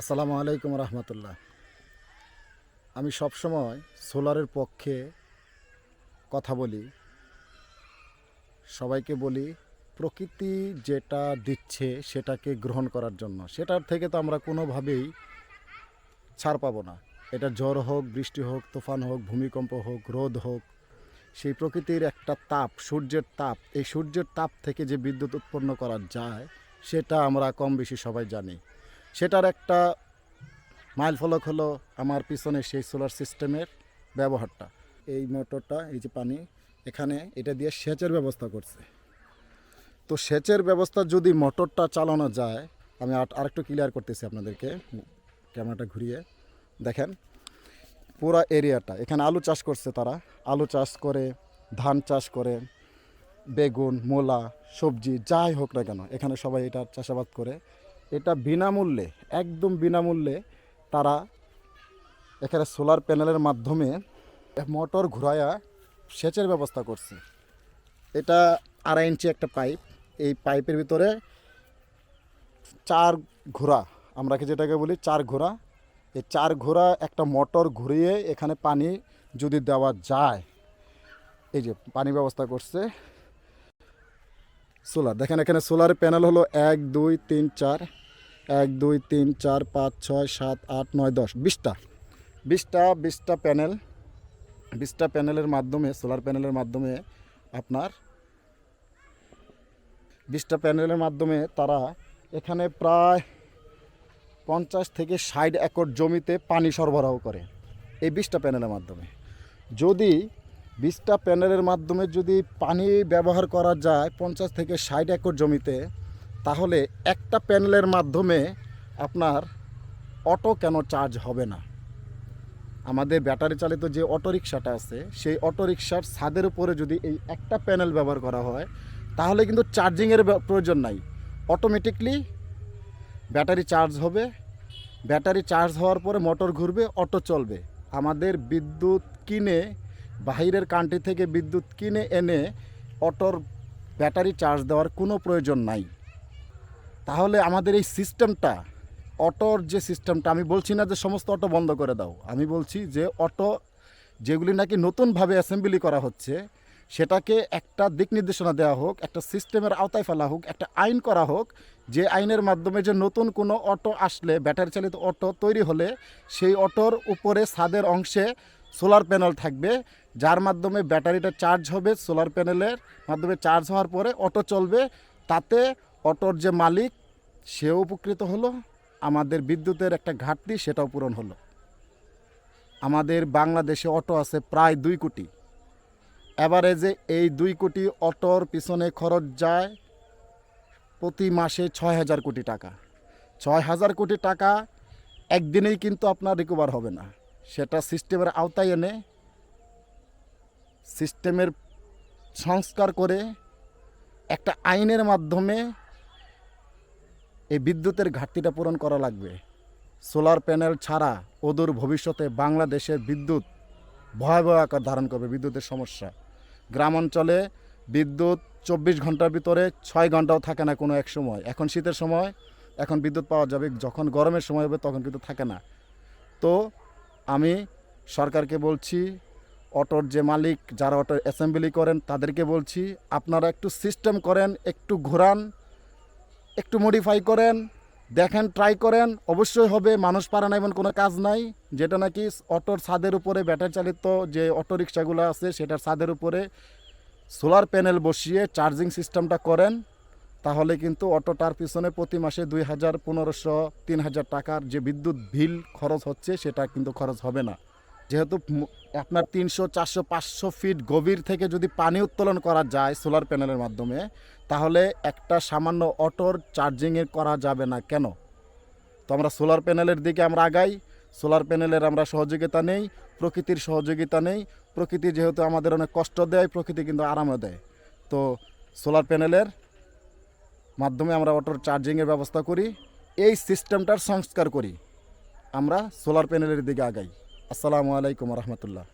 আসসালামু আলাইকুম রহমতুল্লাহ। আমি সবসময় সোলারের পক্ষে কথা বলি, সবাইকে বলি, প্রকৃতি যেটা দিচ্ছে সেটাকে গ্রহণ করার জন্য, সেটার থেকে তো আমরা কোনোভাবেই ছাড় পাবো না। এটা ঝড় হোক, বৃষ্টি হোক, তুফান হোক, ভূমিকম্প হোক, রোদ হোক, সেই প্রকৃতির একটা তাপ, সূর্যের তাপ, এই সূর্যের তাপ থেকে যে বিদ্যুৎ উৎপন্ন করা যায়, সেটা আমরা কম বেশি সবাই জানি। সেটার একটা মাইল ফলক হলো আমার পিছনে সেই সোলার সিস্টেমের ব্যবহারটা। এই মোটরটা, এই যে পানি, এখানে এটা দিয়ে সেচের ব্যবস্থা করছে। তো সেচের ব্যবস্থা যদি মোটরটা চালানো যায়, আমি আর আরেকটু ক্লিয়ার করতেছি আপনাদেরকে, ক্যামেরাটা ঘুরিয়ে। দেখেন, পুরা এরিয়াটা এখানে আলু চাষ করছে তারা। আলু চাষ করে, ধান চাষ করে, বেগুন, মূলা, সবজি, যাই হোক না কেন, এখানে সবাই এটা চাষাবাদ করে। এটা বিনামূল্যে, একদম বিনামূল্যে তারা এখানে সোলার প্যানেলের মাধ্যমে মোটর ঘুরায়া সেচের ব্যবস্থা করছে। এটা আড়াই ইঞ্চি একটা পাইপ, এই পাইপের ভিতরে চার ঘোড়া, আমরা যেটাকে বলি চার ঘোড়া, এই চার ঘোড়া একটা মোটর ঘুরিয়ে এখানে পানি যদি দেওয়া যায়, এই যে পানি ব্যবস্থা করছে সোলার। দেখেন এখানে সোলার প্যানেল হলো এক, দুই, তিন, চার এক, দুই, তিন, চার, পাঁচ, ছয়, সাত, আট, নয়, দশ। বিশটা। বিশটা বিশটা প্যানেল। বিশটা প্যানেলের মাধ্যমে, সোলার প্যানেলের মাধ্যমে আপনার বিশটা প্যানেলের মাধ্যমে তারা এখানে প্রায় পঞ্চাশ থেকে ষাট একর জমিতে পানি সরবরাহ করে এই বিশটা প্যানেলের মাধ্যমে। যদি বিশটা প্যানেলের মাধ্যমে যদি পানি ব্যবহার করা যায়, পঞ্চাশ থেকে ষাট একর জমিতে তাহলে একটা প্যানেলের মাধ্যমে আপনার অটো কেন চার্জ হবে না? আমাদের ব্যাটারি চালিত যে অটো রিক্সাটা আছে, সেই অটো রিক্সার ছাদের উপরে যদি এই একটা প্যানেল ব্যবহার করা হয়, তাহলে কিন্তু চার্জিংয়ের প্রয়োজন নাই। অটোমেটিকলি ব্যাটারি চার্জ হবে। ব্যাটারি চার্জ হওয়ার পরে মোটর ঘুরবে, অটো চলবে। আমাদের বিদ্যুৎ কিনে, বাহিরের কান্ট্রি থেকে বিদ্যুৎ কিনে এনে অটোর ব্যাটারি চার্জ দেওয়ার কোনো প্রয়োজন নাই। তাহলে আমাদের এই সিস্টেমটা, অটোর যে সিস্টেমটা, আমি বলছি না যে সমস্ত অটো বন্ধ করে দাও। আমি বলছি যে অটো যেগুলি নাকি নতুনভাবে অ্যাসেম্বলি করা হচ্ছে, সেটাকে একটা দিক নির্দেশনা দেওয়া হোক, একটা সিস্টেমের আওতায় ফেলা হোক, একটা আইন করা হোক, যে আইনের মাধ্যমে যে নতুন কোনো অটো আসলে ব্যাটারি চালিত অটো তৈরি হলে, সেই অটোর উপরে ছাদের অংশে সোলার প্যানেল থাকবে, যার মাধ্যমে ব্যাটারিটা চার্জ হবে সোলার প্যানেলের মাধ্যমে চার্জ হওয়ার পরে অটো চলবে, তাতে অটোর যে মালিক সেও উপকৃত হলো, আমাদের বিদ্যুতের একটা ঘাটতি সেটাও পূরণ হলো। আমাদের বাংলাদেশে অটো আছে প্রায় দুই কোটি। অ্যাভারেজে এই দুই কোটি অটোর পিছনে খরচ যায় প্রতি মাসে ছয় হাজার কোটি টাকা। ছয় হাজার কোটি টাকা একদিনেই কিন্তু আপনার রিকভার হবে না। সেটা সিস্টেমের আওতায় এনে সিস্টেমের সংস্কার করে একটা আইনের মাধ্যমে এই বিদ্যুতের ঘাটতিটা পূরণ করা লাগবে। সোলার প্যানেল ছাড়া অদূর ভবিষ্যতে বাংলাদেশের বিদ্যুৎ ভয়াবহ আকার ধারণ করবে, বিদ্যুতের সমস্যা। গ্রাম অঞ্চলে বিদ্যুৎ চব্বিশ ঘণ্টার ভিতরে ছয় ঘন্টাও থাকে না কোনো এক সময়। এখন শীতের সময়, এখন বিদ্যুৎ পাওয়া যাবে, যখন গরমের সময় হবে তখন কিন্তু থাকে না। তো আমি সরকারকে বলছি, অটোর যে মালিক যারা অটো অ্যাসেম্বলি করেন তাদেরকে বলছি, আপনারা একটু সিস্টেম করেন, একটু ঘোরান একটু মডিফাই করেন, দেখেন ট্রাই করেন। অবশ্যই হবে, মানুষ পারে না এমন কোনো কাজ নাই, যেটা নাকি অটোর ছাদের উপরে ব্যাটারি চালিত যে অটো রিক্সাগুলো আছে, সেটার ছাদের উপরে সোলার প্যানেল বসিয়ে চার্জিং সিস্টেমটা করেন, তাহলে কিন্তু অটোটার পিছনে প্রতি মাসে দুই হাজার পনেরোশো, তিন হাজার টাকার যে বিদ্যুৎ বিল খরচ হচ্ছে, সেটা কিন্তু খরচ হবে না। যেহেতু আপনার তিনশো, চারশো, পাঁচশো ফিট গভীর থেকে যদি পানি উত্তোলন করা যায় সোলার প্যানেলের মাধ্যমে তাহলে একটা সামান্য অটোর চার্জিংয়ে করা যাবে না কেন? তো আমরা সোলার প্যানেলের দিকে আমরা আগাই, সোলার প্যানেলের আমরা সহযোগিতা নেই, প্রকৃতির সহযোগিতা নেই, প্রকৃতি যেহেতু আমাদের অনেক কষ্ট দেয়, প্রকৃতি কিন্তু আরামও দেয়। তো সোলার প্যানেলের মাধ্যমে আমরা অটোর চার্জিংয়ের ব্যবস্থা করি, এই সিস্টেমটার সংস্কার করি। আমরা সোলার প্যানেলের দিকে আগাই। আসসালামু আলাইকুম রহমতুল্লাহ।